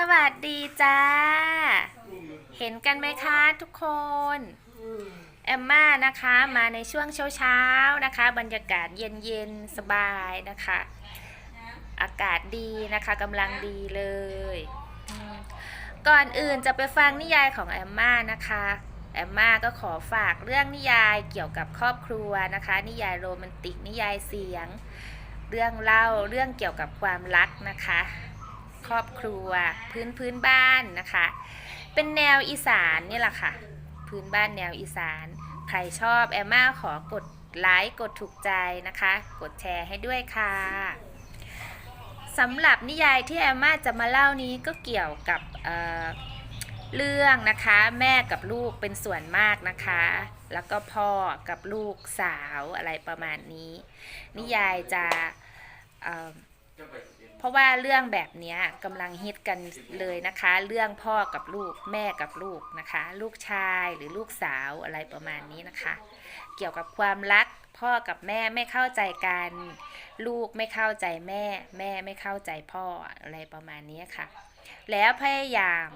สวัสดีจ้า เห็นกันไหมคะทุกคน แอมมานะคะมาในช่วงเช้าๆนะคะ บรรยากาศเย็นๆ สบายนะคะ อากาศดีนะคะกำลังดีเลย ก่อนอื่นจะไปฟังนิยายของแอมมานะคะ แอมมาก็ขอฝากเรื่องนิยายเกี่ยวกับครอบครัวนะคะ นิยายโรแมนติกนิยายเสียง เรื่องเล่าเรื่องเกี่ยวกับความรักนะคะ ครอบครัว พื้นพื้นบ้านนะคะ เป็นแนวอีสานนี่แหละค่ะ พื้นบ้านแนวอีสาน ใครชอบแอมมาขอกดไลค์กดถูกใจนะคะ กดแชร์ให้ด้วยค่ะสำหรับนิยายที่แอมมาจะมาเล่านี้ก็เกี่ยวกับเเรื่องนะคะแม่กับลูกเป็นส่วนมากนะคะ แล้วก็พ่อกับลูกสาวอะไรประมาณนี้ นิยายจะ ราะว่าเรื่องแบบนี้กำลังฮิตกันเลยนะคะ เรื่องพ่อกับลูกแม่กับลูกนะคะ ลูกชายหรือลูกสาวอะไรประมาณนี้นะคะ เกี่ยวกับความรักพ่อกับแม่ไม่เข้าใจกัน ลูกไม่เข้าใจแม่ แม่ไม่เข้าใจพ่ออะไรประมาณนี้ค่ะ แล้วพยายาม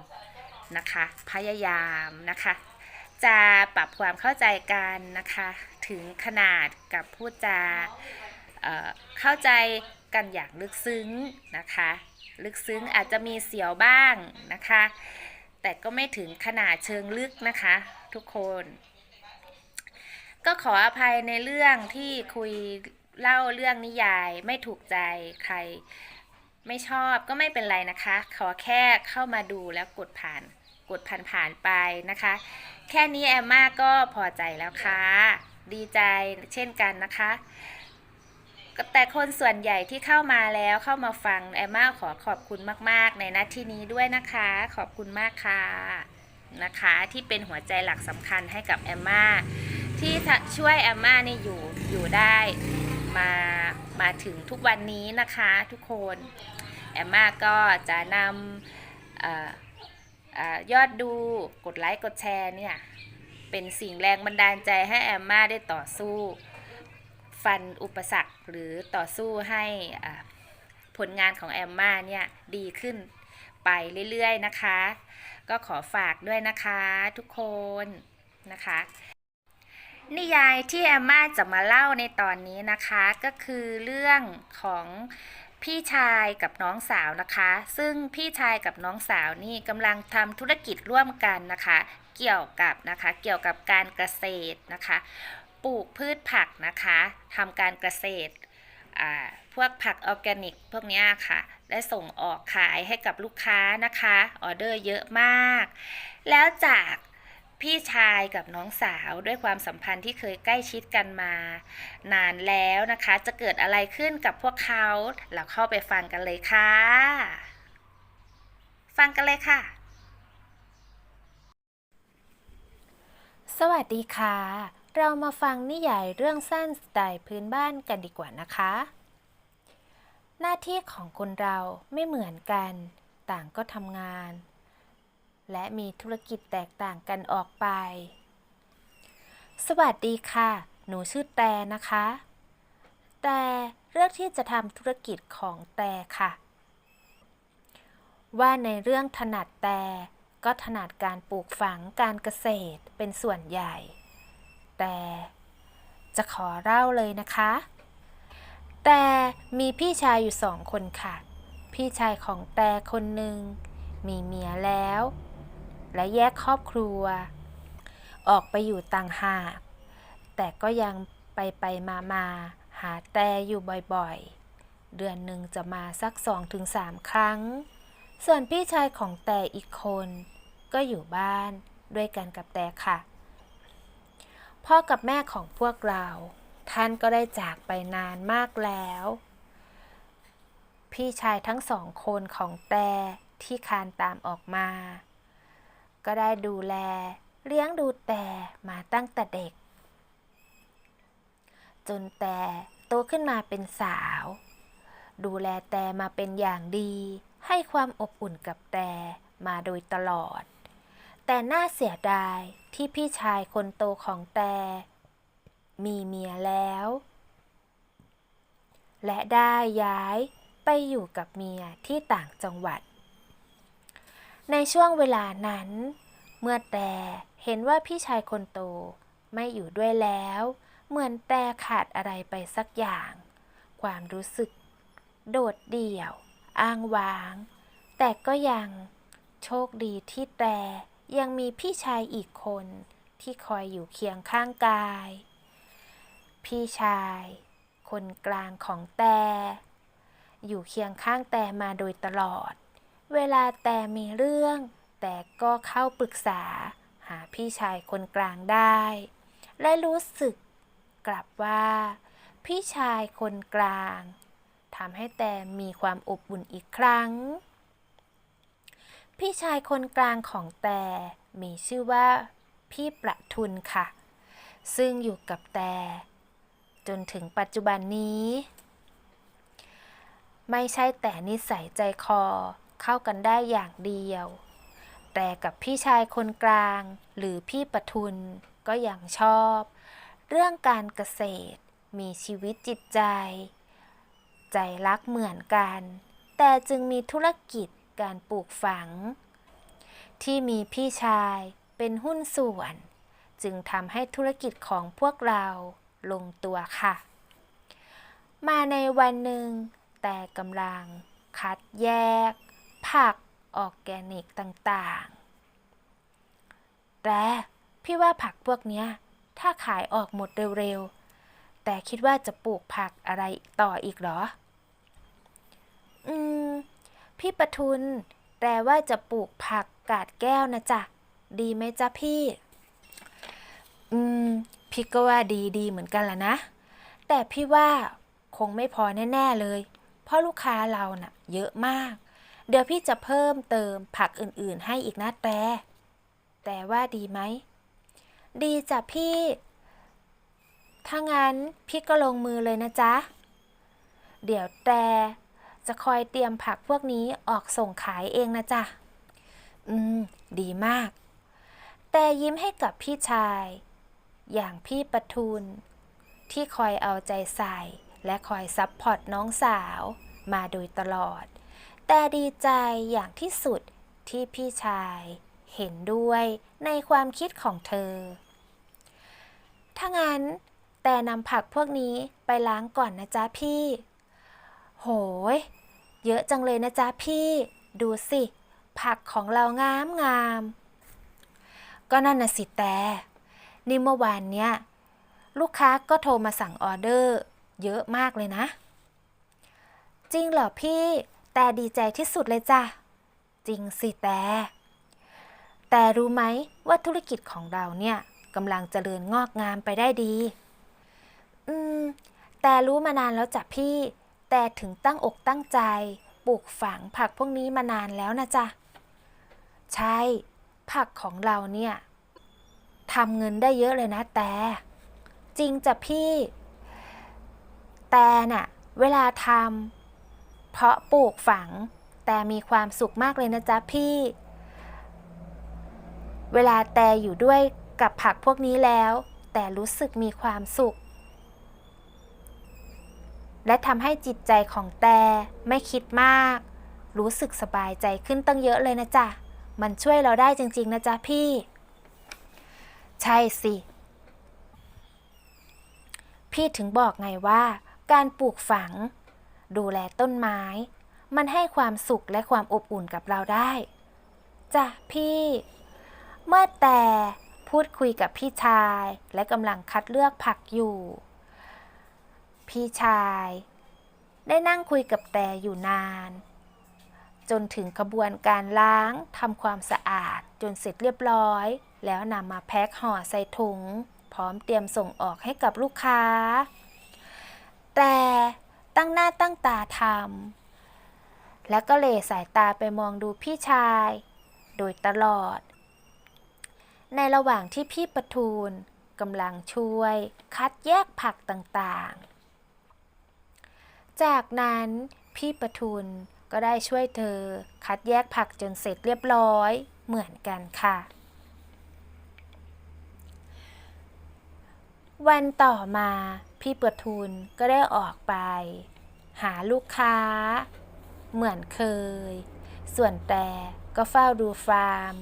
นะคะ พยายามนะคะ จะปรับความเข้าใจกันนะคะ ถึงขนาดกับพูดจาเเข้าใจ กันอย่างลึกซึ้งนะคะ ลึกซึ้งอาจจะมีเสียวบ้างนะคะ แต่ก็ไม่ถึงขนาดเชิงลึกนะคะ ทุกคน ก็ขออภัยในเรื่องที่คุยเล่าเรื่องนิยายไม่ถูกใจใครไม่ชอบก็ไม่เป็นไรนะคะ ขอแค่เข้ามาดูแล้วกดผ่านกดผ่านผ่านไปนะคะ แค่นี้แอมมาก็พอใจแล้วค่ะ ดีใจเช่นกันนะคะ แต่คนส่วนใหญ่ที่เข้ามาแล้วเข้ามาฟังแอมมาขอขอบคุณมาก ๆ ในนาทีนี้ด้วยนะคะ ขอบคุณมากค่ะนะคะที่เป็นหัวใจหลักสำคัญให้กับแอมมาที่ช่วยแอมมานี่อยู่อยู่ได้มามาถึงทุกวันนี้นะคะทุกคนแอมมาก็จะนำออยอดดูกดไลค์กดแชร์เนี่ยเป็นสิ่งแรงบันดาลใจให้แอมมาได้ต่อสู้ ฟันอุปสรรค หรือต่อสู้ให้ผลงานของแอมมาเนี่ยดีขึ้นไปเรื่อยๆนะคะ ก็ขอฝากด้วยนะคะทุกคนนะคะ นิยายที่แอมมาจะมาเล่าในตอนนี้นะคะก็คือเรื่องของพี่ชายกับน้องสาวนะคะ ซึ่งพี่ชายกับน้องสาวนี่กำลังทำธุรกิจร่วมกันนะคะ เกี่ยวกับนะคะ เกี่ยวกับการเกษตรนะคะ ปลูกพืชผักนะคะทำการเกษตรอ่าพวกผักออร์แกนิกพวกนี้ค่ะ ได้ส่งออกขายให้กับลูกค้านะคะออเดอร์เยอะมาก แล้วจากพี่ชายกับน้องสาวด้วยความสัมพันธ์ที่เคยใกล้ชิดกันมา นานแล้วนะคะ จะเกิดอะไรขึ้นกับพวกเขา เราเข้าไปฟังกันเลยค่ะ ฟังกันเลยค่ะ สวัสดีค่ะ เรามาฟังนิยายเรื่องสั้นสไตล์พื้นบ้านกันดีกว่านะคะ หน้าที่ของคนเราไม่เหมือนกัน ต่างก็ทำงาน และมีธุรกิจแตกต่างกันออกไป สวัสดีค่ะ หนูชื่อแต่นะคะ แต่เลือกที่จะทำธุรกิจของแต่ค่ะ ว่าในเรื่องถนัดแต่ก็ถนัดการปลูกฝังการเกษตรเป็นส่วนใหญ่ แต่ จะขอเล่าเลยนะคะ แต่มีพี่ชายอยู่สองคนค่ะ พี่ชายของแต่คนหนึ่งมีเมียแล้ว และแยกครอบครัว ออกไปอยู่ต่างหากแต่ก็ยังไปไปมามาหาแต่อยู่บ่อยๆ เดือนหนึ่งจะมาสักสองถึงสามครั้ง ส่วนพี่ชายของแต่อีกคน ก็อยู่บ้านด้วยกันกับแต่ค่ะ พ่อกับแม่ของพวกเรา ท่านก็ได้จากไปนานมากแล้ว พี่ชายทั้งสองคนของแต่ที่คานตามออกมา ก็ได้ดูแล เลี้ยงดูแต่มาตั้งแต่เด็ก จนแต่โตขึ้นมาเป็นสาว ดูแลแต่มาเป็นอย่างดี ให้ความอบอุ่นกับแต่มาโดยตลอด แต่น่าเสียดายที่พี่ชายคนโตของแต่ มีเมียแล้ว และได้ย้ายไปอยู่กับเมียที่ต่างจังหวัด ในช่วงเวลานั้น เมื่อแต่เห็นว่าพี่ชายคนโตไม่อยู่ด้วยแล้ว เหมือนแต่ขาดอะไรไปสักอย่าง ความรู้สึก โดดเดี่ยว อ้างว้าง แต่ก็ยังโชคดีที่แต่ ยังมีพี่ชายอีกคนที่คอยอยู่เคียงข้างกาย พี่ชาย คนกลางของแต่ อยู่เคียงข้างแต่มาโดยตลอด เวลาแต่มีเรื่อง แต่ก็เข้าปรึกษา หาพี่ชายคนกลางได้ และรู้สึกกลับว่า พี่ชายคนกลางทำให้แต่มีความอบอุ่นอีกครั้ง พี่ชายคนกลางของแต่มีชื่อว่าพี่ประทุนค่ะ ซึ่งอยู่กับแต่จนถึงปัจจุบันนี้ ไม่ใช่แต่นิสัยใจคอเข้ากันได้อย่างเดียว แต่กับพี่ชายคนกลางหรือพี่ประทุนก็ยังชอบ เรื่องการเกษตรมีชีวิตจิตใจ ใจรักเหมือนกัน แต่จึงมีธุรกิจ การปลูกฝัง ที่มีพี่ชายเป็นหุ้นส่วน จึงทำให้ธุรกิจของพวกเราลงตัวค่ะ มาในวันหนึ่ง แต่กำลังคัดแยก ผักออแกนิกต่างๆ แต่พี่ว่าผักพวกเนี้ยถ้าขายออกหมดเร็วๆ แต่คิดว่าจะปลูกผักอะไรต่ออีกเหรอ พี่ปทุนแต่ว่าจะปลูกผักกาดแก้วนะจ๊ะ ดีไหมจ๊ะพี่ อืม พี่ก็ว่าดีดีเหมือนกันละนะ แต่พี่ว่าคงไม่พอแน่ ๆเลย เพราะลูกค้าเราน่ะ เยอะมาก เดี๋ยวพี่จะเพิ่มเติมผักอื่นๆ ให้อีกนะแต่แต่ว่าดีไหม ดีจ้ะพี่ ถ้างั้นพี่ก็ลงมือเลยนะจ๊ะ เดี๋ยวแต่ จะคอยเตรียมผักพวกนี้ออกส่งขายเองนะจ๊ะ อืม ดีมาก แต่ยิ้มให้กับพี่ชาย อย่างพี่ปทุนที่คอยเอาใจใส่ และคอยซัพพอร์ตน้องสาวมาโดยตลอด แต่ดีใจอย่างที่สุดที่พี่ชายเห็นด้วยในความคิดของเธอ ถ้างั้นแต่นำผักพวกนี้ไปล้างก่อนนะจ๊ะพี่ โหย เยอะจังเลยนะจ๊ะพี่ ดูสิ ผักของเรางามงาม ก็นั่นน่ะสิแต่ นี่เมื่อวานเนี้ยลูกค้าก็โทรมาสั่งออเดอร์ เยอะมากเลยนะ จริงเหรอพี่ แต่ดีใจที่สุดเลยจ้ะ จริงสิแต่ แต่รู้ไหมว่าธุรกิจของเราเนี่ยกำลังเจริญงอกงามไปได้ดี อืม แต่รู้มานานแล้วจ้ะพี่ แต่ถึงตั้งอกตั้งใจปลูกฝังผักพวกนี้มานานแล้วนะจ๊ะ ใช่ ผักของเราเนี่ยทำเงินได้เยอะเลยนะแต่ จริงจ้ะพี่ แต่น่ะ เวลาทำเพราะปลูกฝัง แต่มีความสุขมากเลยนะจ๊ะพี่ เวลาแต่อยู่ด้วยกับผักพวกนี้แล้ว แต่รู้สึกมีความสุข และทำให้จิตใจของแต่ไม่คิดมาก รู้สึกสบายใจขึ้นตั้งเยอะเลยนะจ๊ะ มันช่วยเราได้จริง ๆ นะจ๊ะพี่ ใช่สิ พี่ถึงบอกไงว่า การปลูกฝัง ดูแลต้นไม้ มันให้ความสุขและความอบอุ่นกับเราได้จ้ะพี่ เมื่อแต่พูดคุยกับพี่ชายและกำลังคัดเลือกผักอยู่ พี่ชาย ได้นั่งคุยกับแต่อยู่นาน จนถึงกระบวนการล้างทำความสะอาดจนเสร็จเรียบร้อย แล้วนำมาแพ็คห่อใส่ถุง พร้อมเตรียมส่งออกให้กับลูกค้า แต่ตั้งหน้าตั้งตาทำและก็เหลสายตาไปมองดูพี่ชาย โดยตลอด ในระหว่างที่พี่ประทูลกำลังช่วยคัดแยกผักต่างๆ จากนั้นพี่ประทุนก็ได้ช่วยเธอ คัดแยกผักจนเสร็จเรียบร้อยเหมือนกันค่ะ วันต่อมาพี่ประทุนก็ได้ออกไป หาลูกค้า เหมือนเคย ส่วนแต่ก็เฝ้าดูฟาร์ม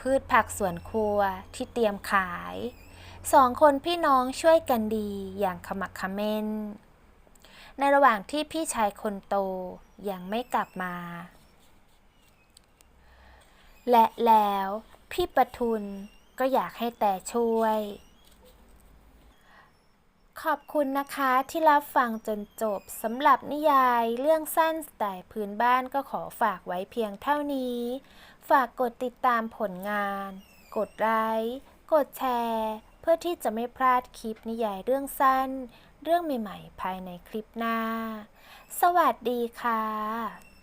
พืชผักสวนครัวที่เตรียมขายสองคนพี่น้องช่วยกันดีอย่างขมักขม้น ในระหว่างที่พี่ชายคนโตยังไม่กลับมา และแล้วพี่ปทุนก็อยากให้แต่ช่วย ขอบคุณนะคะที่รับฟังจนจบสำหรับนิยายเรื่องสั้นสไตล์พื้นบ้านก็ขอฝากไว้เพียงเท่านี้ ฝากกดติดตามผลงาน กดไลค์ กดแชร์ เพื่อที่จะไม่พลาดคลิปนิยายเรื่องสั้น เรื่องใหม่ ๆ ภายในคลิปหน้า สวัสดีค่ะ